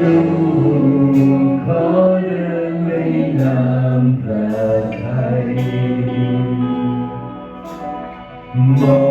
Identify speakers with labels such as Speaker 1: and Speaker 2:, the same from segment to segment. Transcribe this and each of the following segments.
Speaker 1: ลูกขอเดินในน้ำพระทัยมอ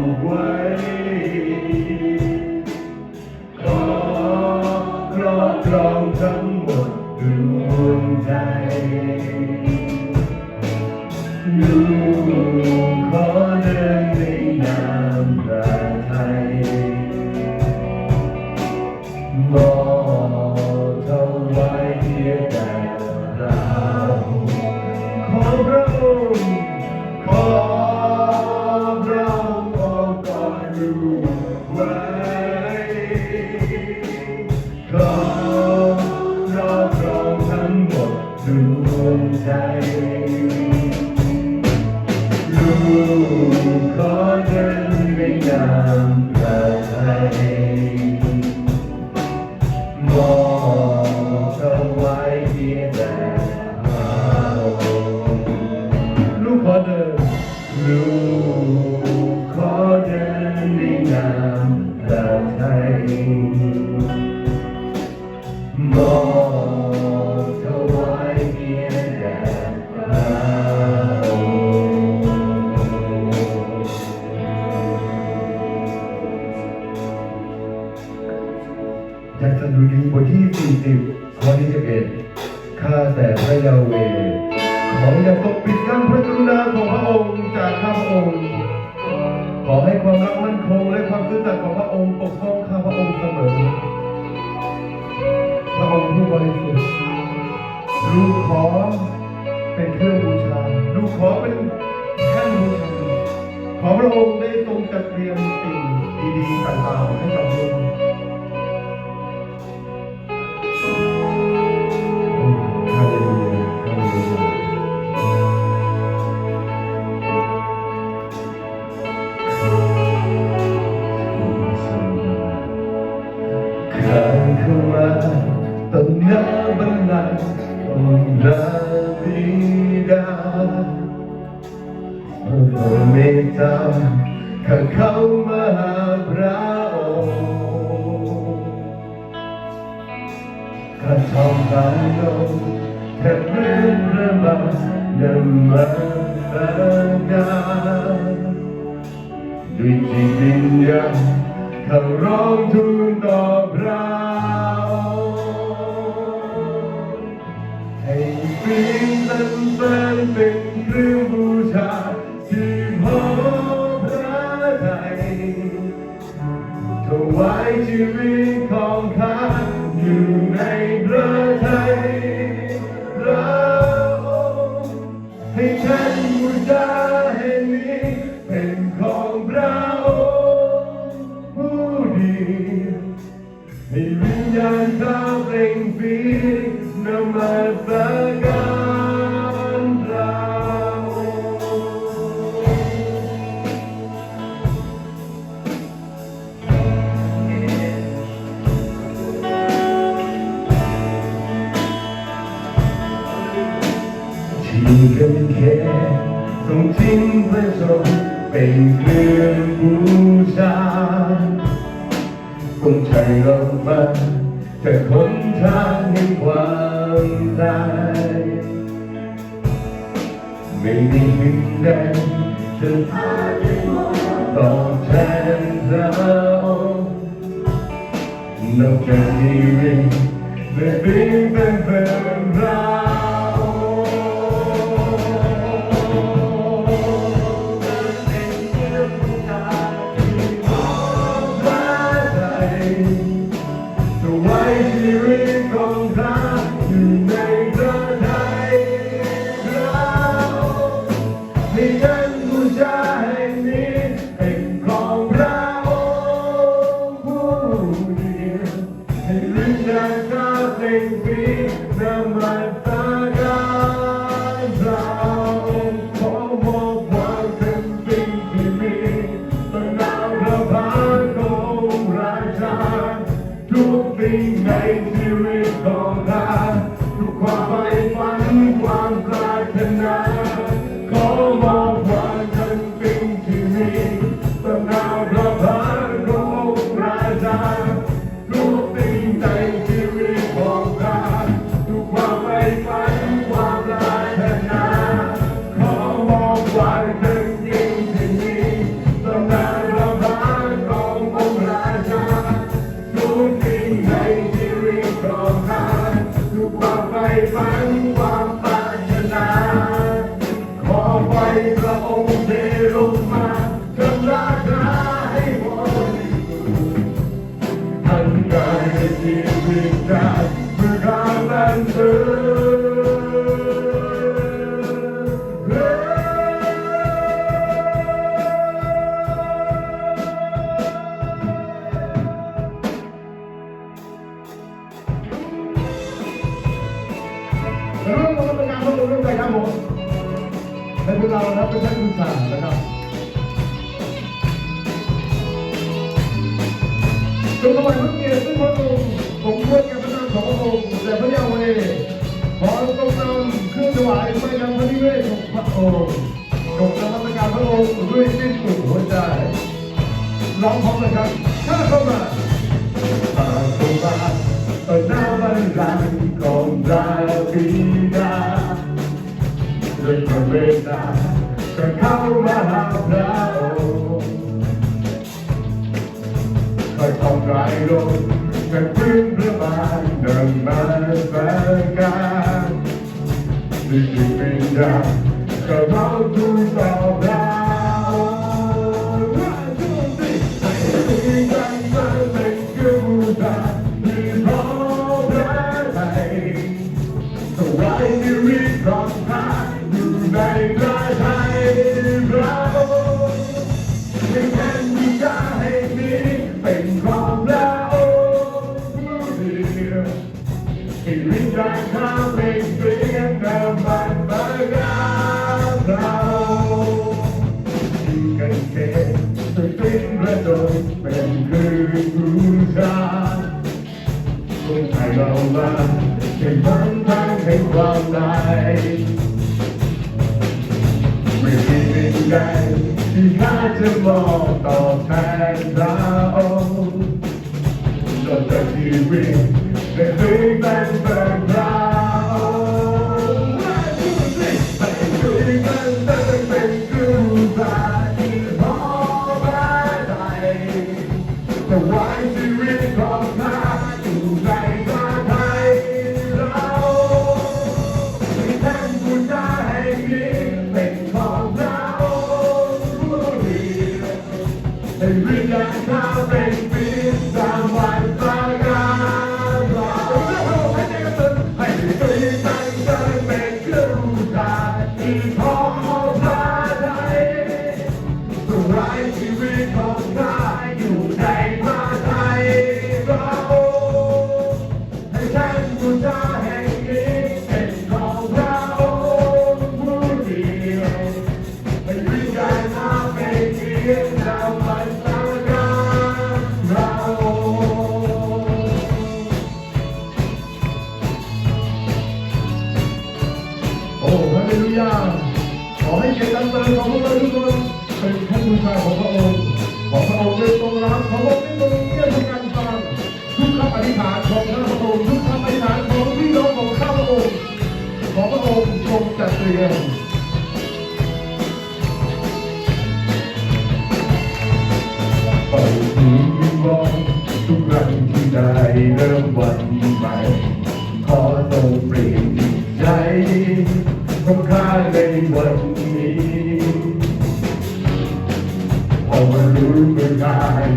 Speaker 1: What. um, ความรักมั่นคงและความซื่อสัตย์ของพระองค์ปกป้องข้าพระองค์เสมอ พระองค์ผู้บริสุทธิ์ลูกขอเป็นเครื่องบูชา ลูกขอเป็นแท่นบูชา ขอพระองค์ได้ทรงจัดเตรียมสิ่งดีๆต่างๆให้กับามาพระองค์กระทำบาลงกระเรื่อนระมานำมาฟังกาด้วยจิตวิญญาณขาร้องทูลต่อพระให้เปลี่ยนสันเเป็นเครื่องบูชา ไว้ชีวิตของข้าอยู่ในพระทัยพระองค์ให้ฉันบูชา down Love can be rain, baby, baby, Tobacco Raja, do things make miracles. Amen. ร้องพร้อมกันข้าเข้ามาตาเข้ามาตอนหน้าบันลังของดาวบีดาด้วยความเมตตาจะเข้ามาหาเราคอยทำร้ายลมจะพื้นพระบาทดังมาแฝงกันนี่คือเป็นดาวจะเราดูต่อไป why do it comes now?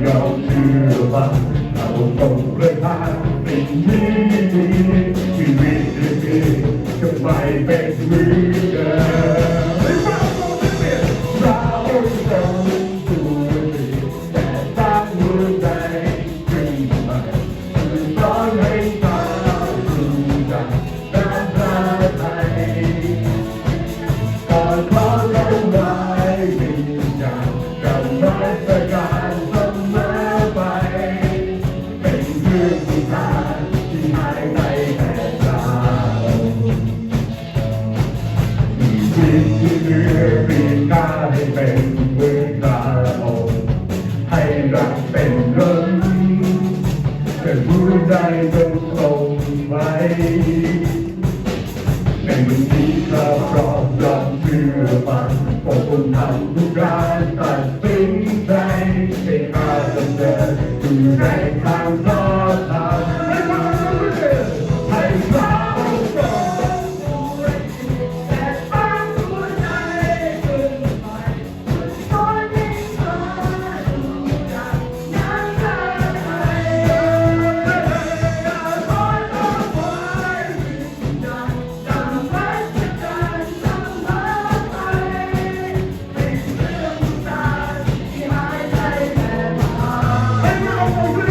Speaker 1: ยอมเชื่อว่าเราต้องเลยผ่านสิ่งนี้ชีวิตดีๆจะไปเป็นมือ เป็นคนเป็นผู้ใจเป็นตรงไว้ในมันนี้ก็ปลอบปลอบเพื่อฟังปกป้องทำทุกการตัดสินใจไม่อาจำเนินอยู่ในทาง Thank you.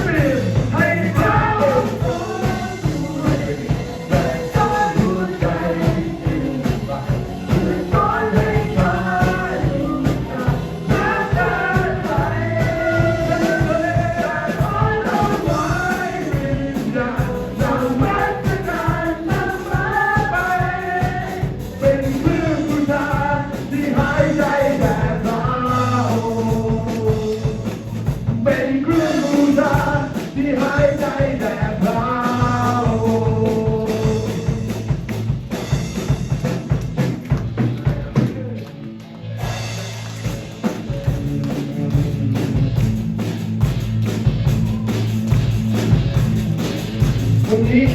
Speaker 1: ี้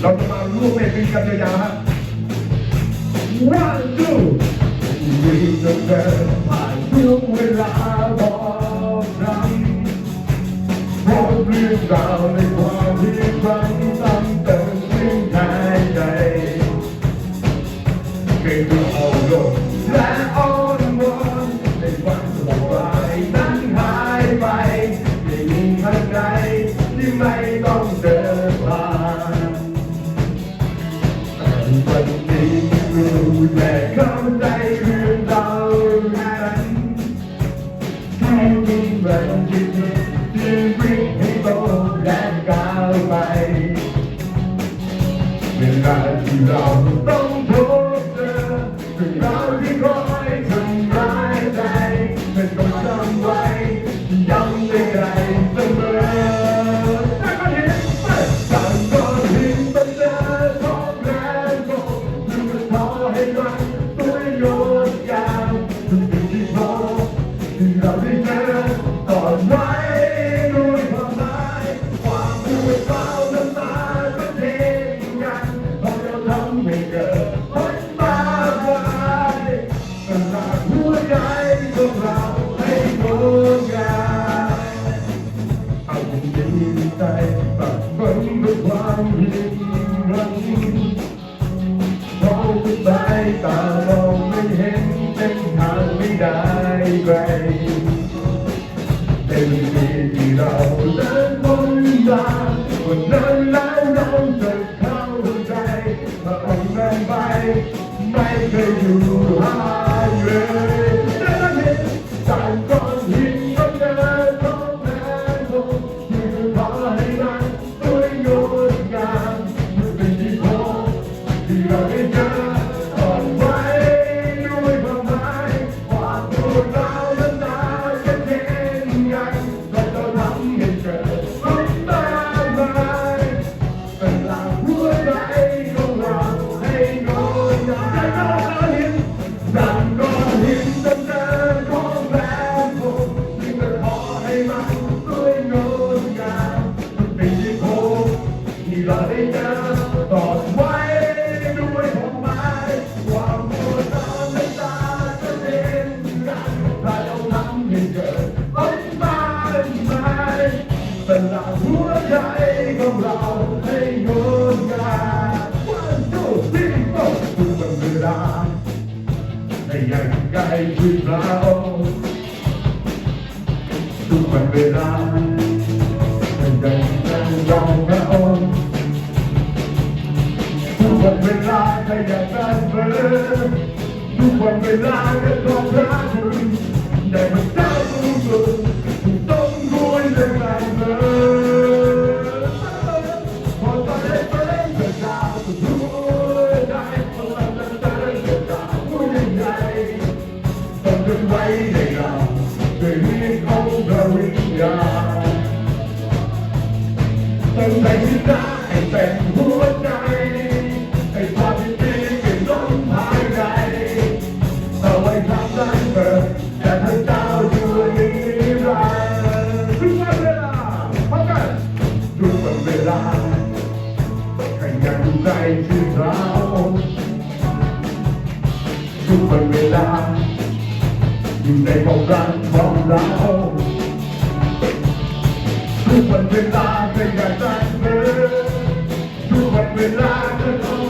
Speaker 1: เราจะมาร่วมเวทีกันยาวันะ One two ยืนเดินไปทุกเวลาบอกนั้นบอกเรื่องราวในความที่ฝันตั้งแต่สิ่งใดใจเคยดูเอาลงและเอา ขยันสรรเสริญทุกวันเวลาจะขอบพระ ยังใจชื่อเราทุกวันเวลา อยู่ในความรักของเราทุกวันเวลาเป็นอย่างใจเธอทุกวันเวลาเธอ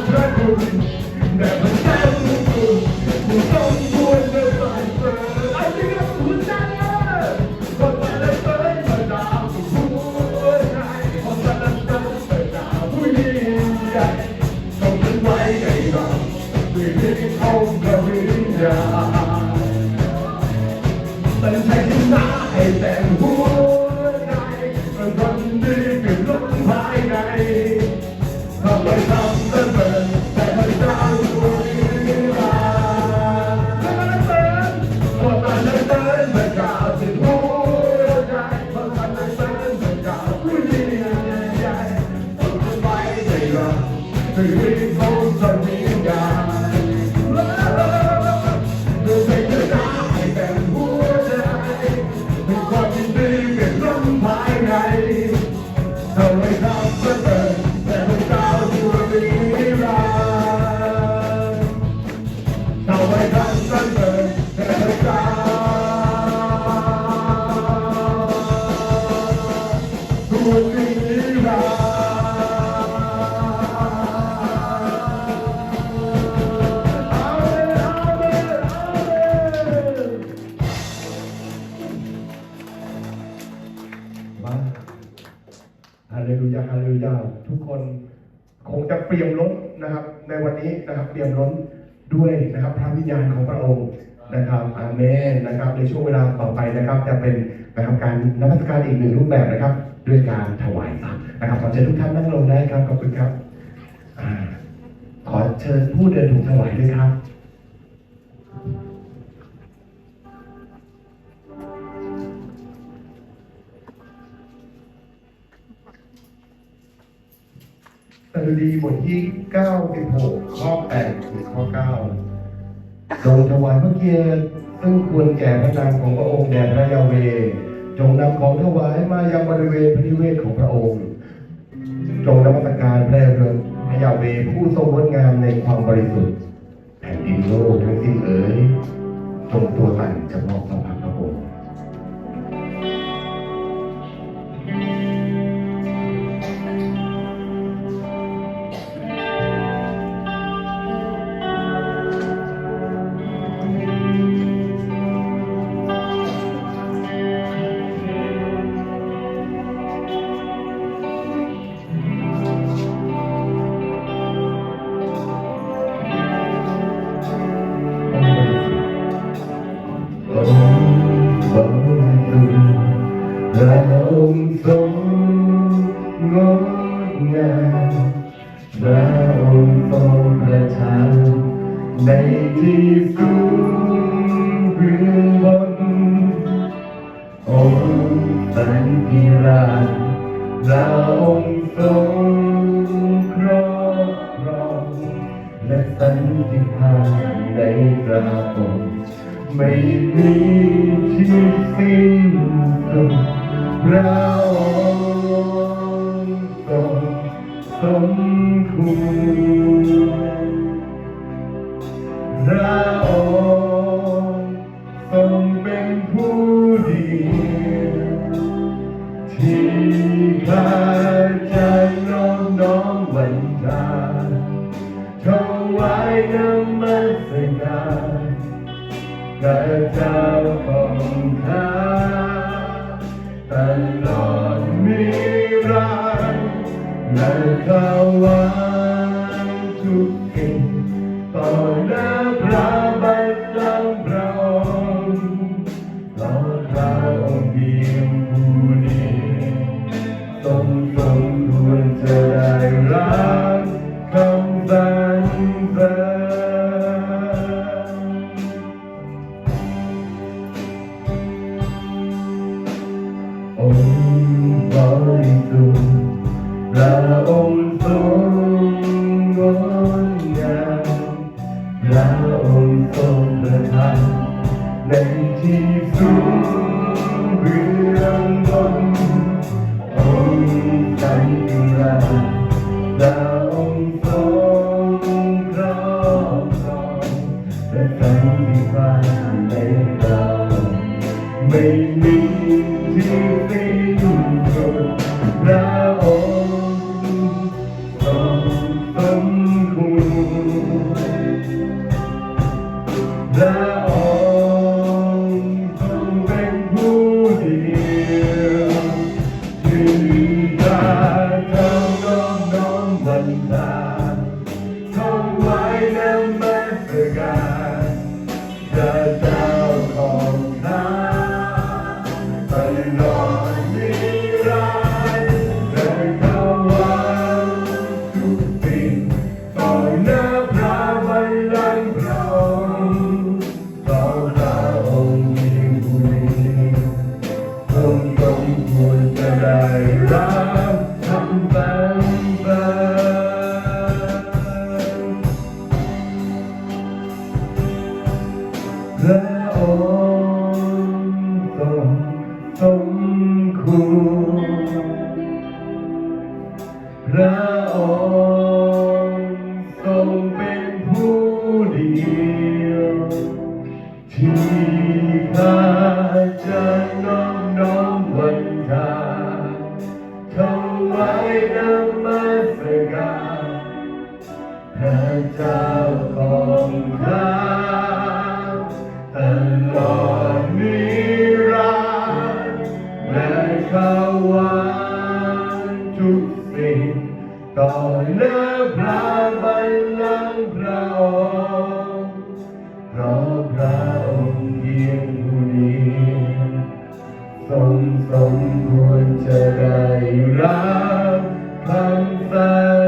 Speaker 1: ฤทธิ์ของ ฮาเลลูยาฮาเลลูยาทุกคนคงจะเปี่ยมล้นนะครับ ในวันนี้นะครับเปี่ยมล้นด้วยนะครับพระวิญญาณของพระองค์นะครับอาเมนนะครับในช่วงเวลาต่อไปนะครับ จะเป็นนะครับการนมัสการอีกหนึ่งรูปแบบนะครับ ด้วยการถวายสัตว์นะครับขอเชิญทุกท่านนั่งลงได้ครับขอบคุณครับอขอเชิญผู้เดินถูกถวายด้วยครับสดุดีบทที่96ข้อ8ถึงข้อ9จงถวายพระเกียรติซึ่งควรแก่พระนามของพระองค์แด่พระยาเว จงนำของถวายมายังบริเวณพระนิเวศของพระองค์ จงนมัสการพร่เรือนพระยาเวผู้ทรงงดงามในความบริสุทธิ์แผ่นดินโลกทั้งสิ้นเอ๋ยจงตัวสั่นจะพระพักตร์พระอ love. ต่อเนื้อพระบัลลังก์พระองค์เพราะพระองค์เพียงผู้นี้ทรสมควรจะได้รับคำสรร